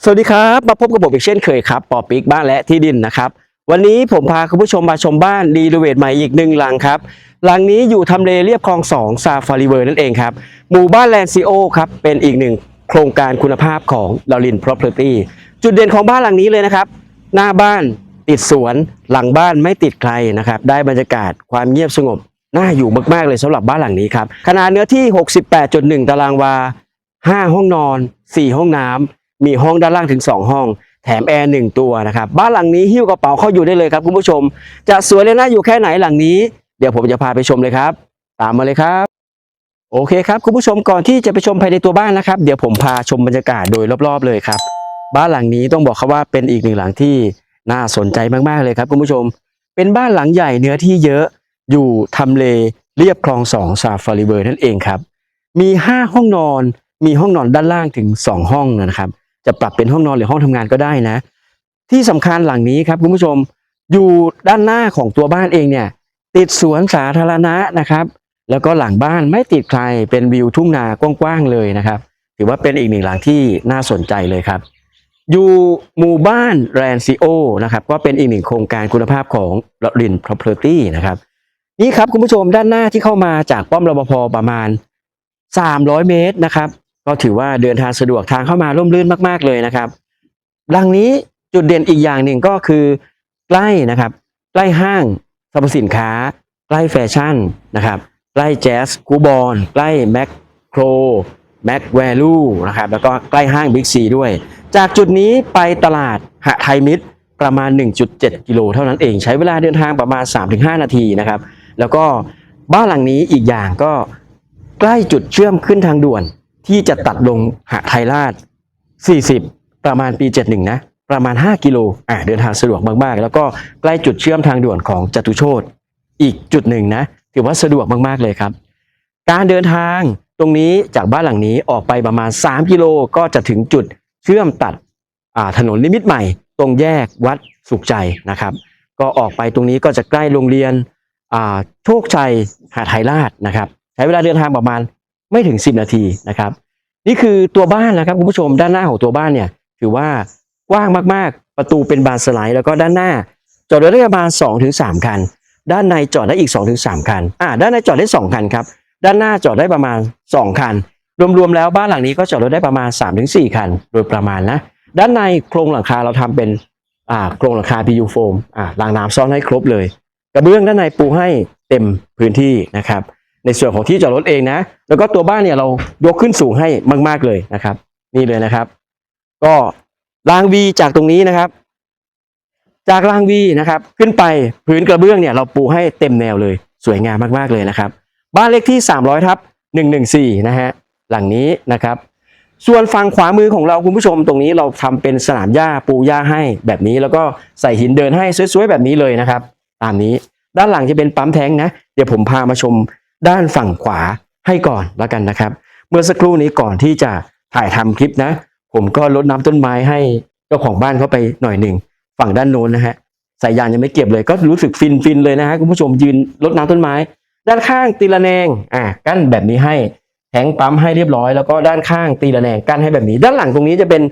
สวัสดีครับมาพบกับผมอีกเช่นเคยครับปอปิกบ้านและที่ดินนะครับ วันนี้ผมพาคุณผู้ชมมาชมบ้านรีโนเวทใหม่อีกหนึ่งหลังครับ หลังนี้อยู่ทำเลเรียบคลองสองซาฟารีเวอร์นั่นเองครับหมู่บ้านแลนซิโอครับเป็นอีกหนึ่งโครงการคุณภาพของลาริน Property จุดเด่นของบ้านหลังนี้เลยนะครับ หน้าบ้านติดสวนหลังบ้านไม่ติดใครนะครับได้บรรยากาศความเงียบสงบน่าอยู่มากๆเลยสำหรับบ้านหลังนี้ครับขนาดเนื้อที่ 68.1 ตารางวา 5 ห้องนอน 4 ห้องน้ำ มีห้องด้านล่างถึง 2 ห้อง แถมแอร์หนึ่งตัวนะครับ บ้านหลังนี้หิ้วกระเป๋าเข้าอยู่ได้เลยครับคุณผู้ชม จะสวยและน่าอยู่แค่ไหนหลังนี้ เดี๋ยวผมจะพาไปชมเลยครับ ตามมาเลยครับ โอเคครับคุณผู้ชมก่อนที่จะไปชมภายในตัวบ้านนะครับ เดี๋ยวผมพาชมบรรยากาศโดยรอบๆเลยครับ บ้านหลังนี้ต้องบอกครับว่าเป็นอีกหนึ่งหลังที่น่าสนใจมากๆเลยครับคุณผู้ชม เป็นบ้านหลังใหญ่เนื้อที่เยอะอยู่ทำเลเรียบคลองสองซาฟารีเวอร์นั่นเองครับ มี 5 ห้องนอน มีห้องนอนด้านล่างถึง 2 ห้องนะครับ จะปรับเป็นห้องนอนหรือห้องทำงานก็ได้นะ ที่สำคัญหลังนี้ครับคุณผู้ชมอยู่ด้านหน้าของตัวบ้านเองเนี่ย ติดสวนสาธารณะนะครับ แล้วก็หลังบ้านไม่ติดใครเป็นวิวทุ่งนากว้างๆเลยนะครับ ถือว่าเป็นอีกหนึ่งหลังที่น่าสนใจเลยครับ อยู่หมู่บ้านแรนซิโอนะครับก็เป็นอีกหนึ่งโครงการคุณภาพของริน Property นะครับนี่ครับคุณผู้ชมด้านหน้าที่เข้ามาจากป้อมรปภประมาณ 300 เมตรนะครับ ก็ถือว่าเดินทางสะดวกทางเข้ามาร่มรื่นมาก ๆเลยนะครับหลังนี้จุดเด่นอีกอย่างหนึ่งก็คือใกล้นะครับ ใกล้ห้างสรรพสินค้า ใกล้แฟชั่นนะครับ ใกล้แจ๊สคูบอลใกล้แมคโครแมคแวลูนะครับแล้วก็ใกล้ห้างบิ๊กซีด้วย จากจุดนี้ไปตลาดหะไทยมิตรประมาณ 1.7 กิโลเท่านั้นเองใช้เวลาเดินทางประมาณ 3-5 นาทีนะครับ แล้วก็บ้านหลังนี้อีกอย่างก็ใกล้จุดเชื่อมขึ้นทางด่วน ที่จะตัดลงหะไทยราช 40 ประมาณปี 71 นะ ประมาณ 5 กิโลอะเดินทางสะดวกมากๆ แล้วก็ใกล้จุดเชื่อมทางด่วนของจตุโชตอีกจุดหนึ่งนะ ถือว่าสะดวกมากๆเลยครับ การเดินทางตรงนี้จากบ้านหลังนี้ออกไปประมาณ 3 กิโลก็จะถึงจุดเชื่อมตัดถนนนิมิตใหม่ ตรงแยกวัดสุขใจนะครับ ก็ออกไปตรงนี้ก็จะใกล้โรงเรียนโชคชัยหาไทยราชนะครับ ใช้เวลาเดินทางประมาณ ไม่ถึง 10 นาทีนะครับ นี่คือตัวบ้านนะครับคุณผู้ชมด้านหน้าของตัวบ้านเนี่ย ถือว่ากว้างมากๆ ประตูเป็นบานสไลด์แล้วก็ด้านหน้า จอดรถได้ประมาณ2-3ถึง3คัน ด้านในจอดได้อีก2-3ถึง3คันอ่าด้านในจอดได้ 2 คันครับด้านหน้าจอดได้ประมาณ 2 คัน รวมๆแล้วบ้านหลังนี้ก็จอดรถได้ประมาณ 3-4 คัน โดยประมาณนะด้านในโครงหลังคาเราทำเป็นอ่าโครงหลังคา PU โฟมอ่ารางน้ำซ่อนให้ครบเลย กระเบื้องด้านในปูให้เต็มพื้นที่นะครับ ในส่วนของที่จอดรถเองนะ แล้วก็ตัวบ้านเนี่ยเรายกขึ้นสูงให้มาก ๆเลยนะครับ นี่เลยนะครับ ก็รางวีจากตรงนี้นะครับ จากรางวีนะครับ ขึ้นไปพื้นกระเบื้องเนี่ย เราปูให้เต็มแนวเลย สวยงามมากๆเลยนะครับ บ้านเลขที่ 300ทับ114 นะฮะหลังนี้นะครับ ส่วนฝั่งขวามือของเราคุณผู้ชมตรงนี้เราทำเป็นสนามหญ้าปูหญ้าให้แบบนี้ แล้วก็ใส่หินเดินให้สวยๆแบบนี้เลยนะครับ ตามนี้ด้านหลังจะเป็นปั๊มแท้งนะ เดี๋ยวผมพามาชม ด้านฝั่งขวาให้ก่อนแล้วกันนะครับ เมื่อสักครู่นี้ก่อนที่จะถ่ายทำคลิปนะ ผมก็รดน้ำต้นไม้ให้เจ้าของบ้านเขาไปหน่อยหนึ่งฝั่งด้านโน้นนะฮะสายยางยังไม่เก็บเลยก็รู้สึกฟินฟินๆเลยนะฮะคุณผู้ชมยืนรดน้ำต้นไม้ ด้านข้างตีละแนงอะกั้นแบบนี้ให้แทงปั๊มให้เรียบร้อยแล้วก็ด้านข้างตีละแนงกั้นให้แบบนี้ ด้านหลังตรงนี้จะเป็น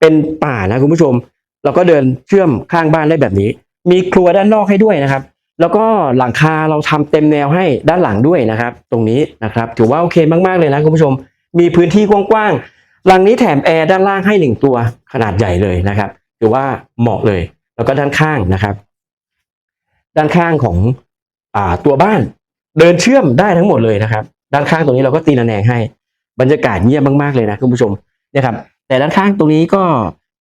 เป็นป่านะคุณผู้ชม เราก็เดินเชื่อมข้างบ้านได้แบบนี้ มีครัวด้านนอกให้ด้วยนะครับ แล้วก็หลังคาเราทำเต็มแนวให้ด้านหลังด้วยนะครับ ตรงนี้นะครับ ถือว่าโอเคมากๆเลยนะคุณผู้ชม มีพื้นที่กว้างๆหลังนี้แถมแอร์ด้านล่างให้หนึ่งตัวขนาดใหญ่เลยนะครับ ถือว่าเหมาะเลย แล้วก็ด้านข้างนะครับ ด้านข้างของอ่าตัวบ้าน เดินเชื่อมได้ทั้งหมดเลยนะครับ ด้านข้างตรงนี้เราก็ตีระแนงให้ บรรยากาศเงียบมากๆเลยนะคุณผู้ชมนี่ยครับ แต่ด้านข้างตรงนี้ก็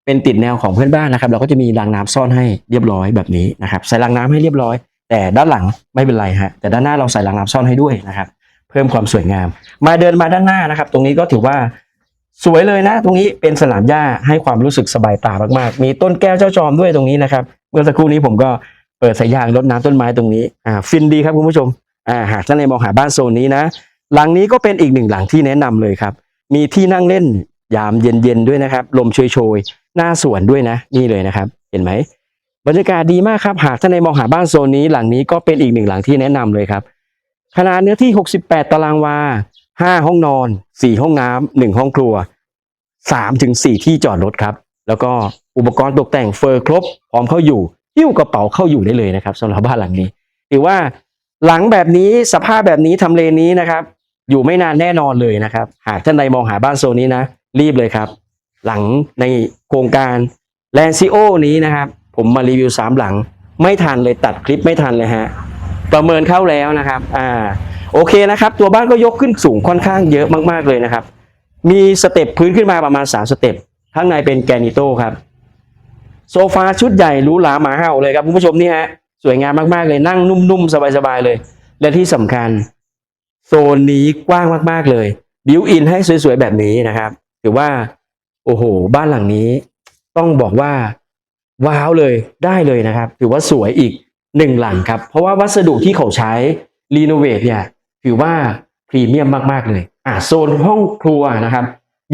เป็นติดแนวของเพื่อนบ้านนะครับ เราก็จะมีรางน้ำซ่อนให้เรียบร้อยแบบนี้นะครับ ใส่รางน้ำให้เรียบร้อย แต่ด้านหลังไม่เป็นไรฮะแต่ด้านหน้าเราใส่รางน้ำซ่อนให้ด้วยนะครับ เพิ่มความสวยงาม มาเดินมาด้านหน้านะครับ ตรงนี้ก็ถือว่าสวยเลยนะ ตรงนี้เป็นสนามหญ้าให้ความรู้สึกสบายตามากๆ มีต้นแก้วเจ้าจอมด้วยตรงนี้นะครับ เมื่อสักครู่นี้ผมก็เปิดสายยางรดน้ำต้นไม้ตรงนี้อ่าฟินดีครับคุณผู้ชมอ่าหากท่านในมองหาบ้านโซนนี้นะ หลังนี้ก็เป็นอีกหนึ่งหลังที่แนะนำเลยครับ มีที่นั่งเล่นยามเย็นๆด้วยนะครับ ลมโชยๆหน้าสวนด้วยนะ นี่เลยนะครับ เห็นไหม บรรยากาศดีมากครับหากท่านในมองหาบ้านโซนนี้หลังนี้ก็เป็นอีกหนึ่งหลังที่แนะนำเลยครับขนาดเนื้อที่ 68 ตารางวา 5 ห้องนอน 4 ห้องน้ำ1ห้องครัว3ถึง4ที่จอดรถครับ แล้วก็อุปกรณ์ตกแต่งเฟอร์ครบ พร้อมเข้าอยู่หิ้วกระเป๋าเข้าอยู่ได้เลยนะครับสำหรับบ้านหลังนี้ถือว่าหลังแบบนี้สภาพแบบนี้ทำเลนี้นะครับ อยู่ไม่นานแน่นอนเลยนะครับ หากท่านใดมองหาบ้านโซนนี้นะ รีบเลยครับ หลังในโครงการแลนซิโอนี้นะครับ ผมมารีวิวสามหลัง ไม่ทันเลยตัดคลิปไม่ทันเลยฮะ ประเมินเข้าแล้วนะครับ อ่า โอเคนะครับ ตัวบ้านก็ยกขึ้นสูงค่อนข้างเยอะมากๆเลยนะครับ มีสเต็ปพื้นขึ้นมาประมาณ3สเต็ป ข้างในเป็นแกนิโต้ครับ โซฟาชุดใหญ่หรูหราหมาเห่าเลยครับคุณผู้ชมนี่ฮะ สวยงามมากๆเลยนั่งนุ่มๆสบายๆเลย และที่สำคัญ โซนนี้กว้างมากๆเลย บิวอินให้สวยๆแบบนี้นะครับ ถือว่า โอ้โห บ้านหลังนี้ ต้องบอกว่า ว้าวเลยได้เลยนะครับ ถือว่าสวยอีกหนึ่งหลังครับ เพราะว่าวัสดุที่เขาใช้รีโนเวทเนี่ยถือว่าพรีเมียมมากๆเลยอะโซนห้องครัวนะครับ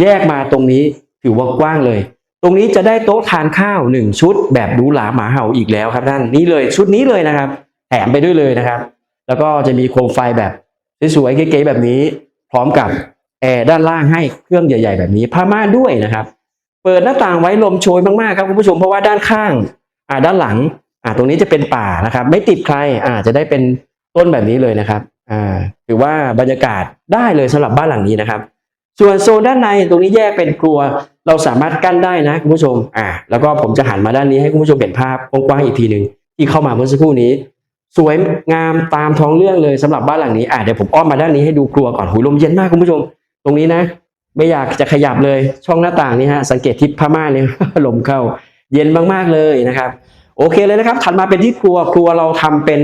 แยกมาตรงนี้ถือว่ากว้างเลย ตรงนี้จะได้โต๊ะทานข้าวหนึ่งชุด แบบหรูหราหมาเห่าอีกแล้วครับท่านนี่เลยชุดนี้เลยนะครับแถมไปด้วยเลยนะครับ แล้วก็จะมีโคมไฟแบบสวยๆเก๋ๆแบบนี้ พร้อมกับแอร์ด้านล่างให้เครื่องใหญ่ ๆ แบบนี้ผ้าม่านด้วยนะครับ เปิดหน้าต่างไว้ลมโชยมากๆครับคุณผู้ชมเพราะว่าด้านข้างอ่าด้านหลังอ่าตรงนี้จะเป็นป่านะครับ ไม่ติดใครอ่าจะได้เป็นต้นแบบนี้เลยนะครับอ่าถือว่าบรรยากาศได้เลยสำหรับบ้านหลังนี้นะครับ ส่วนโซนด้านในตรงนี้แยกเป็นครัว เราสามารถกั้นได้นะคุณผู้ชมอ่าแล้วก็ผมจะหันมาด้านนี้ให้คุณผู้ชมเห็นภาพกว้างๆอีกทีหนึ่งที่เข้ามาเมื่อสักครู่นี้ สวยงามตามท้องเรื่องเลยสำหรับบ้านหลังนี้อ่าเดี๋ยวผมอ้อมมาด้านนี้ให้ดูครัวก่อนหูลมเย็นมากคุณผู้ชม ตรงนี้นะ ไม่อยากจะขยับเลยช่องหน้าต่างนี่ฮะสังเกตทิศพม่าเนี่ยลมเข้า เย็นมากๆเลยนะครับ โอเคเลยนะครับ ถัดมาเป็นที่ครัวครัวเราทำเป็น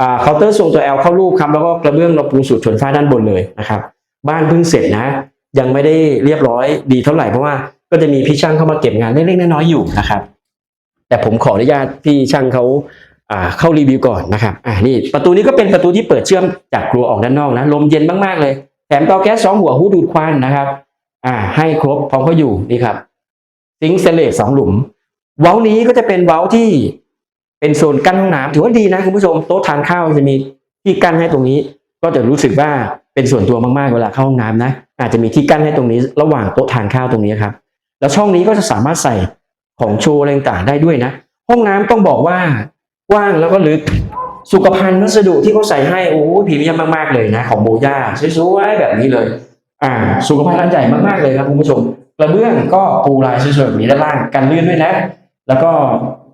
อ่าเคาน์เตอร์ทรงตัวแอลเข้ารูปครับแล้วก็กระเบื้องเราปูสูตรชนฝ้าด้านบนเลยนะครับ บ้านเพิ่งเสร็จนะ ยังไม่ได้เรียบร้อยดีเท่าไหร่เพราะว่าก็จะมีพี่ช่างเข้ามาเก็บงานเล็กๆน้อยๆอยู่นะครับ แต่ผมขออนุญาตพี่ช่างเขาอ่าเข้ารีวิวก่อนนะครับอ่านี่ประตูนี้ก็เป็นประตูที่เปิดเชื่อมจากครัวออกด้านนอกนะลมเย็นมากๆเลย แถมเตาแก๊สสองหัวหูดูดควันนะครับ อ่า ให้ครบพร้อมเขาอยู่นี่ครับซิงค์เตนเลสสองหลุม เว้านี้ก็จะเป็นเว้าที่เป็นโซนกั้นห้องน้ำถือว่าดีนะคุณผู้ชมโต๊ะทานข้าวจะมีที่กั้นให้ตรงนี้ ก็จะรู้สึกว่าเป็นส่วนตัวมากๆเวลาเข้าห้องน้ำนะ อาจจะมีที่กั้นให้ตรงนี้ ระหว่างโต๊ะทานข้าวตรงนี้ครับ แล้วช่องนี้ก็จะสามารถใส่ของโชว์อะไรต่างได้ด้วยนะ ห้องน้ำต้องบอกว่ากว้างแล้วก็ลึก สุขภัณฑ์วัสดุที่เขาใส่ให้โอ้โหพรีเมียมมากๆเลยนะ ของโบย่าสวยๆแบบนี้เลย อ่า สุขภัณฑ์อันใหญ่มากๆเลยครับคุณผู้ชมกระเบื้องก็ปูลายสวยๆแบบนี้ด้านล่างกันลื่นด้วยนะ แล้วก็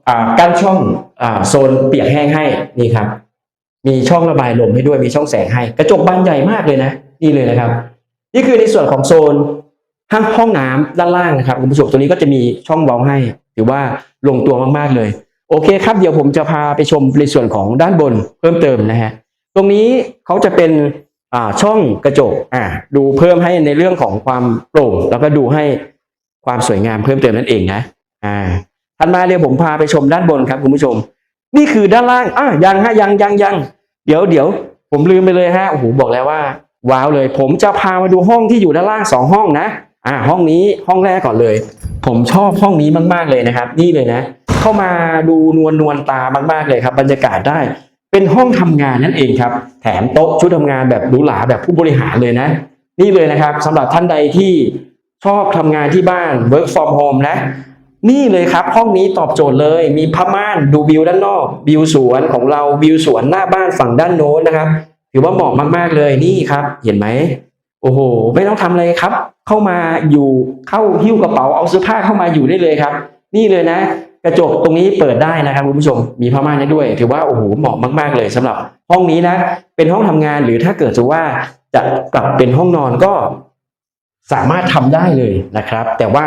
อ่ากั้นช่องอ่าโซนเปียกแห้งให้นี่ครับ มีช่องระบายลมให้ด้วยมีช่องแสงให้ กระจกบานใหญ่มากเลยนะนี่เลยนะครับ นี่คือในส่วนของโซนห้างห้องน้ำด้านล่างนะครับคุณผู้ชมตัวนี้ก็จะมีช่องเว้าให้ ถือว่าลงตัวมากๆเลย โอเคครับเดี๋ยวผมจะพาไปชมในส่วนของด้านบนเพิ่มเติมนะฮะตรงนี้เขาจะเป็นอ่าช่องกระจกอ่าดูเพิ่มให้ในเรื่องของความโปร่ง แล้วก็ดูให้ความสวยงามเพิ่มเติมนั่นเองนะอ่าถัดมาเดี๋ยวผมพาไปชมด้านบนครับคุณผู้ชม นี่คือด้านล่างอะยังฮะยังยังยังเดี๋ยวเดี๋ยวผมลืมไปเลยฮะโอ้โหบอกแล้วว่าว้าวเลย ผมจะพามาดูห้องที่อยู่ด้านล่างสองห้องนะอ่าห้องนี้ห้องแรกก่อนเลย ผมชอบห้องนี้มาก ๆ เลยนะครับ นี่เลยนะ เข้ามาดูนวลนวลตามาก ๆ เลยครับ บรรยากาศได้เป็นห้องทำงานนั่นเองครับ แถมโต๊ะชุดทำงานแบบหรูหราแบบผู้บริหารเลยนะ นี่เลยนะครับสำหรับท่านใดที่ชอบทำงานที่บ้าน work from home นะ นี่เลยครับ ห้องนี้ตอบโจทย์เลยมีผ้าม่านดูวิวด้านนอกวิวสวนของเราวิวสวนหน้าบ้านฝั่งด้านโน้นนะครับถือว่าเหมาะมากๆเลยนี่ครับ เห็นไหมโอ้โห ไม่ต้องทำอะไรครับ เข้ามาอยู่เข้าหิ้วกระเป๋าเอาเสื้อผ้าเข้ามาอยู่ได้เลยครับ นี่เลยนะ กระจกตรงนี้เปิดได้นะครับคุณผู้ชมมีผ้าม่านให้ด้วย ถือว่าโอ้โหเหมาะมากๆเลยสำหรับห้องนี้นะ เป็นห้องทำงานหรือถ้าเกิดจะว่าจะปรับเป็นห้องนอนก็สามารถทำได้เลยนะครับ แต่ว่า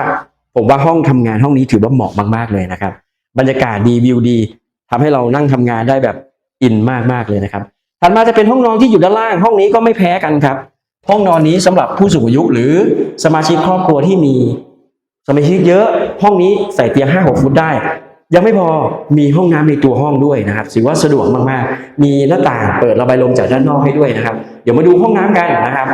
ผมว่าห้องทำงานห้องนี้ถือว่าเหมาะมาก ๆเลยนะครับ บรรยากาศดีวิวดีทำให้เรานั่งทำงานได้แบบอินมากๆเลยนะครับถัดมาจะเป็นห้องนอนที่อยู่ด้านล่างห้องนี้ก็ไม่แพ้กันครับ ห้องนอนนี้สำหรับผู้สูงอายุหรือสมาชิกครอบครัวที่มีสมาชิกเยอะ ห้องนี้ใส่เตียง5-6ฟุตได้ ยังไม่พอมีห้องน้ำในตัวห้องด้วยนะครับถือว่าสะดวกมากๆ มีหน้าต่างเปิดระบายลมจากด้านนอกให้ด้วยนะครับ เดี๋ยวมาดูห้องน้ำกันนะครับ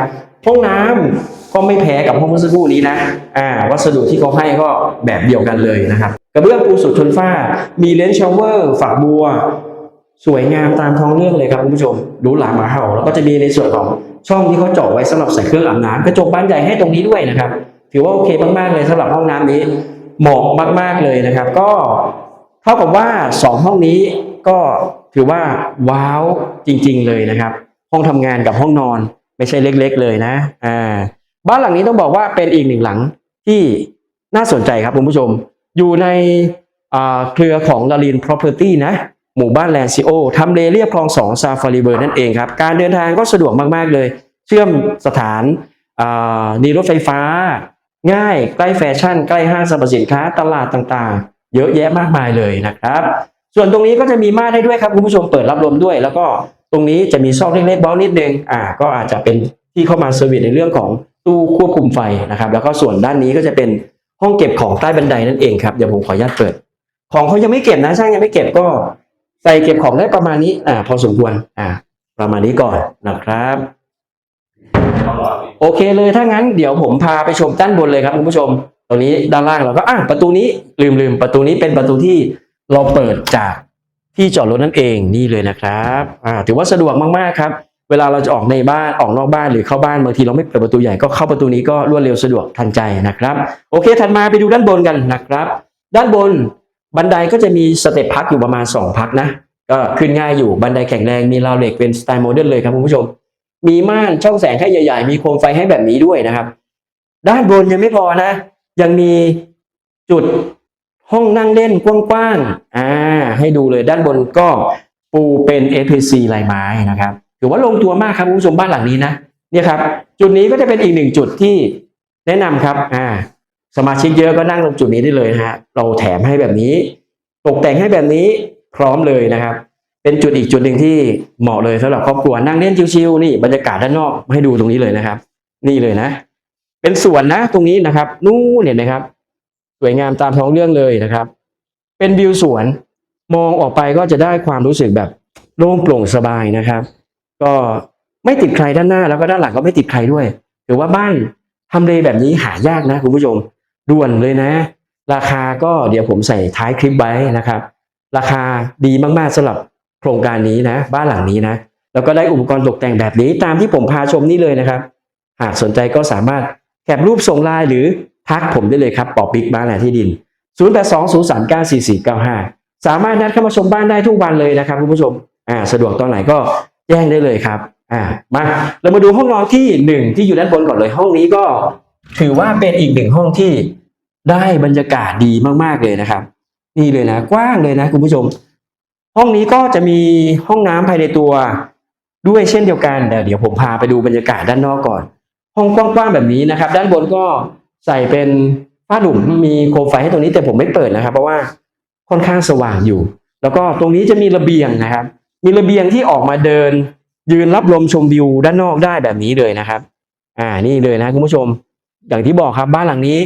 ห้องน้ำก็ไม่แพ้กับห้องเมื่อสักครู่นี้นะอ่าวัสดุที่เขาให้ก็แบบเดียวกันเลยนะครับกระเบื้องปูสูตรชนฝ้า มีเลนส์ชาวเวอร์ ฝักบัว สวยงามตามท้องเรื่องเลยครับคุณผู้ชมดูหลาหมาเห่าแล้วก็จะมีในส่วนของช่องที่เขาเจาะไว้สำหรับใส่เครื่องอาบน้ำกระจกบานใหญ่ให้ตรงนี้ด้วยนะครับ ถือว่าโอเคมากๆเลยสำหรับห้องน้ำนี้เหมาะมาก ๆเลยนะครับ ก็เท่ากับว่าสองห้องนี้ก็ถือว่าว้าวจริง ๆ เลยนะครับ ห้องทำงานกับห้องนอนไม่ใช่เล็ก ๆ เลยนะอ่าบ้านหลังนี้ต้องบอกว่าเป็นอีกหนึ่งหลังที่น่าสนใจครับคุณผู้ชม อยู่ในเครือของลาลิน Property นะ หมู่บ้านแลนซิโอทำเลเรียบคลองสองซาฟารีเบอร์นั่นเองครับ การเดินทางก็สะดวกมาก ๆ เลย เชื่อมสถานนีรถไฟฟ้า ง่ายใกล้แฟชั่น ใกล้ห้างสรรพสินค้าตลาดต่างๆ เยอะแยะมากมายเลยนะครับ ส่วนตรงนี้ก็จะมีม่านให้ด้วยครับคุณผู้ชมเปิดรับลมด้วย แล้วก็ตรงนี้จะมีซอกเล็กๆเบ้านิดนึงอ่าก็อาจจะเป็นที่เข้ามาเซอร์วิสในเรื่องของตู้ควบคุมไฟนะครับ แล้วก็ส่วนด้านนี้ก็จะเป็นห้องเก็บของใต้บันไดนั่นเองครับเดี๋ยวผมขออนุญาตเปิด ของเขายังไม่เก็บนะช่างยังไม่เก็บก็ ใส่เก็บของได้ประมาณนี้ อ่า พอสมควร อ่า ประมาณนี้ก่อนนะครับ โอเคเลยถ้างั้นเดี๋ยวผมพาไปชมด้านบนเลยครับคุณผู้ชมตรงนี้ด้านล่างเราก็อะประตูนี้ลืมลืมประตูนี้เป็นประตูที่เราเปิดจากที่จอดรถนั่นเองนี่เลยนะครับอ่าถือว่าสะดวกมากๆครับ เวลาเราจะออกในบ้านออกนอกบ้านหรือเข้าบ้านบางทีเราไม่เปิดประตูใหญ่ก็เข้าประตูนี้ก็รวดเร็วสะดวกทันใจนะครับ โอเคถัดมาไปดูด้านบนกันนะครับ ด้านบน บันไดก็จะมีสเต็ปพักอยู่ประมาณ 2 พักนะ ก็ขึ้นง่ายอยู่บันไดแข็งแรงมีราวเหล็กเป็นสไตล์โมเดิร์นเลยครับคุณผู้ชม มีม่านช่องแสงให้ใหญ่ๆ มีโคมไฟให้แบบนี้ด้วยนะครับ ด้านบนยังไม่พอนะ ยังมีจุดห้องนั่งเล่นกว้างๆอ่าให้ดูเลยด้านบนก็ปูเป็น APC ลายไม้นะครับถือว่าลงตัวมากครับคุณผู้ชมบ้านหลังนี้นะเนี่ยครับ จุดนี้ก็จะเป็นอีกหนึ่งจุดที่แนะนำครับอ่า สมาชิกเยอะก็นั่งตรงจุดนี้ได้เลยฮะ เราแถมให้แบบนี้ ตกแต่งให้แบบนี้พร้อมเลยนะครับ เป็นจุดอีกจุดหนึ่งที่เหมาะเลยสำหรับครอบครัวนั่งเล่นชิวๆนี่บรรยากาศด้านนอกให้ดูตรงนี้เลยนะครับ นี่เลยนะ เป็นสวนนะตรงนี้นะครับ นู่นเนี่ยนะครับ สวยงามตามท้องเรื่องเลยนะครับ เป็นวิวสวนมองออกไปก็จะได้ความรู้สึกแบบโล่งโปร่งสบายนะครับ ก็ไม่ติดใครด้านหน้าแล้วก็ด้านหลังก็ไม่ติดใครด้วย ถือว่าบ้านทำเลแบบนี้หายากนะคุณผู้ชม ด่วนเลยนะ ราคาก็เดี๋ยวผมใส่ท้ายคลิปไว้นะครับ ราคาดีมากๆสำหรับโครงการนี้นะ บ้านหลังนี้นะ แล้วก็ได้อุปกรณ์ตกแต่งแบบนี้ตามที่ผมพาชมนี่เลยนะครับ หากสนใจก็สามารถแคปรูปส่งไลน์หรือทักผมได้เลยครับปอปิกบ้านแหละที่ดิน 0820394495 สามารถนัดเข้ามาชมบ้านได้ทุกวันเลยนะครับคุณผู้ชมอ่าสะดวกตอนไหนก็แจ้งได้เลยครับอ่ามาเรามาดูห้องนอนที่หนึ่งที่อยู่ด้านบนก่อนเลยห้องนี้ก็ถือว่าเป็นอีกหนึ่งห้องที่ ได้บรรยากาศดีมากๆเลยนะครับ นี่เลยนะกว้างเลยนะคุณผู้ชม ห้องนี้ก็จะมีห้องน้ำภายในตัวด้วยเช่นเดียวกันเดี๋ยวผมพาไปดูบรรยากาศด้านนอกก่อน ห้องกว้างๆแบบนี้นะครับ ด้านบนก็ใส่เป็นผ้าหนุ่มมีโคมไฟให้ตรงนี้แต่ผมไม่เปิดนะครับ เพราะว่าค่อนข้างสว่างอยู่ แล้วก็ตรงนี้จะมีระเบียงนะครับ มีระเบียงที่ออกมาเดิน ยืนรับลมชมวิวด้านนอกได้แบบนี้เลยนะครับ อ่านี่เลยนะคุณผู้ชม อย่างที่บอกครับบ้านหลังนี้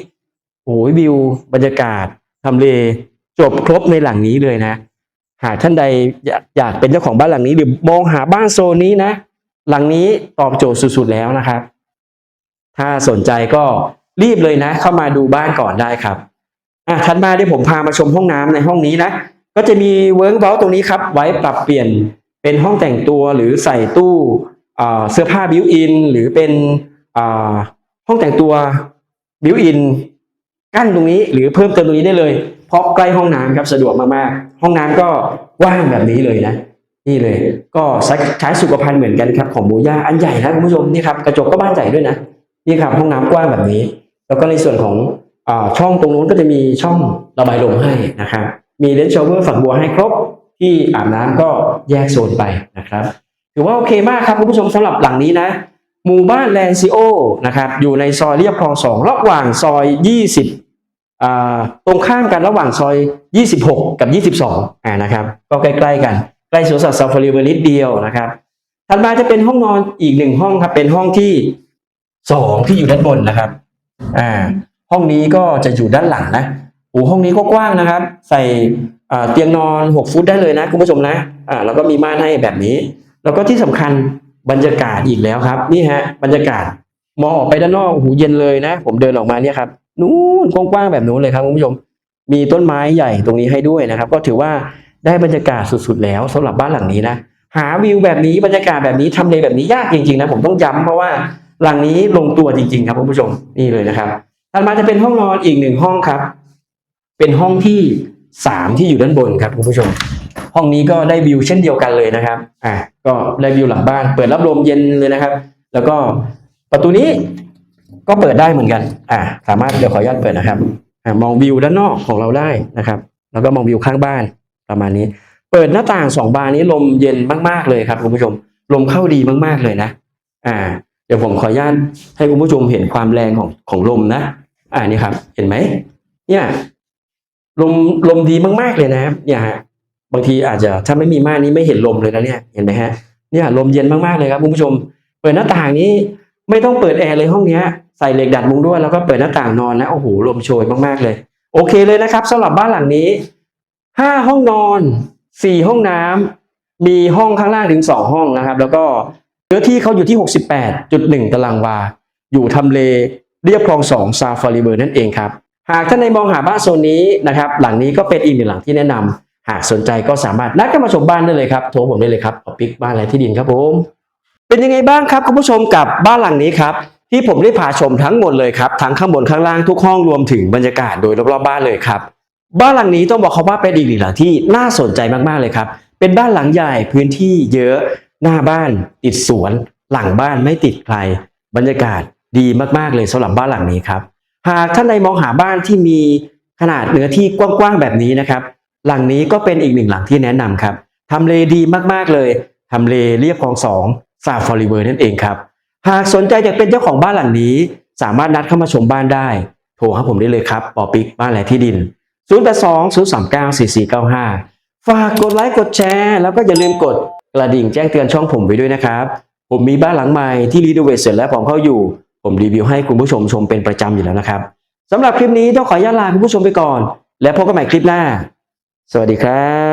โอ้ยวิวบรรยากาศทำเลจบครบในหลังนี้เลยนะ หากท่านใดอยากอยากเป็นเจ้าของบ้านหลังนี้หรือมองหาบ้านโซนนี้นะ หลังนี้ตอบโจทย์สุด ๆ แล้วนะครับ ถ้าสนใจก็รีบเลยนะ เข้ามาดูบ้านก่อนได้ครับอะถัดมาเดี๋ยวผมพามาชมห้องน้ำในห้องนี้นะ ก็จะมีเวิร์กเบลตรงนี้ครับ ไว้ปรับเปลี่ยนเป็นห้องแต่งตัวหรือใส่ตู้เสื้อผ้าบิวอินหรือเป็นห้องแต่งตัวบิวอิน กั้นตรงนี้หรือเพิ่มเติมตรงนี้ได้เลย เพราะใกล้ห้องน้ำครับสะดวกมากๆ ห้องน้ำก็กว้างแบบนี้เลยนะนี่เลย ก็ใช้สุขภัณฑ์เหมือนกันครับของโบย่าอันใหญ่นะคุณผู้ชมนี่ครับกระจกก็บ้านใหญ่ด้วยนะนี่ครับห้องน้ำกว้างแบบนี้ แล้วก็ในส่วนของอช่องตรงนู้นก็จะมีช่องระบายลมให้นะครับมีเลนส์ชาวเวอร์ฝักบัวให้ครบที่อาบน้ำก็แยกโซนไปนะครับถือว่าโอเคมากครับคุณผู้ชมสำหรับหลังนี้นะหมู่บ้านแลนซิโอนะครับอยู่ในซอยเรียบคลองสองระหว่างซอย 20 ตรงข้ามกันระหว่างซอย 26 กับ 22อ่านะครับ ก็ใกล้ๆกัน ใกล้สวนสัตว์ซาฟารีเวอร์นิดเดียวนะครับ ถัดมาจะเป็นห้องนอนอีกหนึ่งห้องครับ เป็นห้องที่สองที่อยู่ด้านบนนะครับ อ่า ห้องนี้ก็จะอยู่ด้านหลังนะโอ้ห้องนี้ก็กว้างนะครับ ใส่เตียงนอน 6 ฟุตได้เลยนะคุณผู้ชมนะอ่าแล้วก็มีม่านให้แบบนี้ แล้วก็ที่สำคัญบรรยากาศอีกแล้วครับ นี่ฮะ บรรยากาศมองออกไปด้านนอกโอ้โหูเย็นเลยนะ ผมเดินออกมาเนี่ยครับ นู้นกว้างๆแบบนู้นเลยครับคุณผู้ชม มีต้นไม้ใหญ่ตรงนี้ให้ด้วยนะครับ ก็ถือว่าได้บรรยากาศสุดๆแล้วสำหรับบ้านหลังนี้นะหาวิวแบบนี้บรรยากาศแบบนี้ทำเลแบบนี้ยากจริงๆนะผมต้องย้ำเพราะว่าหลังนี้ลงตัวจริง ๆ ครับคุณผู้ชมนี่เลยนะครับถัดมาจะเป็นห้องนอนอีกหนึ่งห้องครับ เป็นห้องที่สามที่อยู่ด้านบนครับคุณผู้ชม ห้องนี้ก็ได้วิวเช่นเดียวกันเลยนะครับอะก็ได้วิวหลังบ้าน เปิดรับลมเย็นเลยนะครับ แล้วก็ประตูนี้ ก็เปิดได้เหมือนกัน อะสามารถเดี๋ยวขออนุญาตเปิดนะครับอะมองวิวด้านนอกของเราได้นะครับ แล้วก็มองวิวข้างบ้านประมาณนี้ เปิดหน้าต่างสองบานนี้ลมเย็นมากๆเลยครับคุณผู้ชม ลมเข้าดีมากๆเลยนะ อ่า เดี๋ยวผมขออนุญาตให้คุณผู้ชมเห็นความแรงของของลมนะ อ่านี่ครับ เห็นไหมเนี่ยลมลมดีมากๆเลยนะครับเนี่ยฮะบางทีอาจจะถ้าไม่มีม่านนี้ไม่เห็นลมเลยนะเนี่ยเห็นไหมฮะเนี่ยลมเย็นมากๆเลยครับคุณผู้ชม เปิดหน้าต่างนี้ ไม่ต้องเปิดแอร์เลยห้องเนี้ยใส่เหล็กดัดมุ้งด้วยแล้วก็เปิดหน้าต่างนอนนะโอ้โหลมโชยมากๆเลย โอเคเลยนะครับสำหรับบ้านหลังนี้ห้าห้องนอนสี่ห้องน้ำมีห้องข้างล่างถึงสองห้องนะครับ แล้วก็เนื้อที่เขาอยู่ที่68.1ตารางวา อยู่ทำเลเรียบคลองสองซาฟารีเบอร์นั่นเองครับ หากท่านในมองหาบ้านโซนนี้นะครับ หลังนี้ก็เป็นอีกหนึ่งหลังที่แนะนำหากสนใจก็สามารถนัดกันมาชมบ้านได้เลยครับโทรผมได้เลยครับอปิกบ้านอะไรที่ดินครับผม เป็นยังไงบ้างครับคุณผู้ชมกับบ้านหลังนี้ครับที่ผมได้พาชมทั้งหมดเลยครับทั้งข้างบนข้างล่างทุกห้องรวมถึงบรรยากาศโดยรอบๆบ้านเลยครับ บ้านหลังนี้ต้องบอกเขาว่าเป็นอีกหนึ่งหลังที่น่าสนใจมากๆเลยครับ เป็นบ้านหลังใหญ่พื้นที่เยอะหน้าบ้าน ติดสวน หลังบ้านไม่ติดใคร บรรยากาศดีมากๆเลยสำหรับบ้านหลังนี้ครับ หากท่านใดมองหาบ้านที่มีขนาดเนื้อที่กว้างๆแบบนี้นะครับ หลังนี้ก็เป็นอีกหนึ่งหลังที่แนะนำครับทำเลดีมากๆเลยทำเลเรียบคลองสอง ซาฟารีเวอร์นั่นเองครับ หากสนใจอยากเป็นเจ้าของบ้านหลังนี้ สามารถนัดเข้ามาชมบ้านได้ โทรหาผมได้เลยครับปอปิกบ้านและที่ดิน 0 8 2 0 3 9 4 4 9 5 ฝากกดไลค์กดแชร์ แล้วก็อย่าลืมกดกระดิ่งแจ้งเตือนช่องผมไว้ด้วยนะครับ ผมมีบ้านหลังใหม่ที่รีโนเวทเสร็จแล้วผมเข้าอยู่ ผมรีวิวให้คุณผู้ชมชมเป็นประจำอยู่แล้วนะครับสำหรับคลิปนี้ต้องขออนุญาตลาคุณผู้ชมไปก่อน และพบกันใหม่คลิปหน้า สวัสดีครับ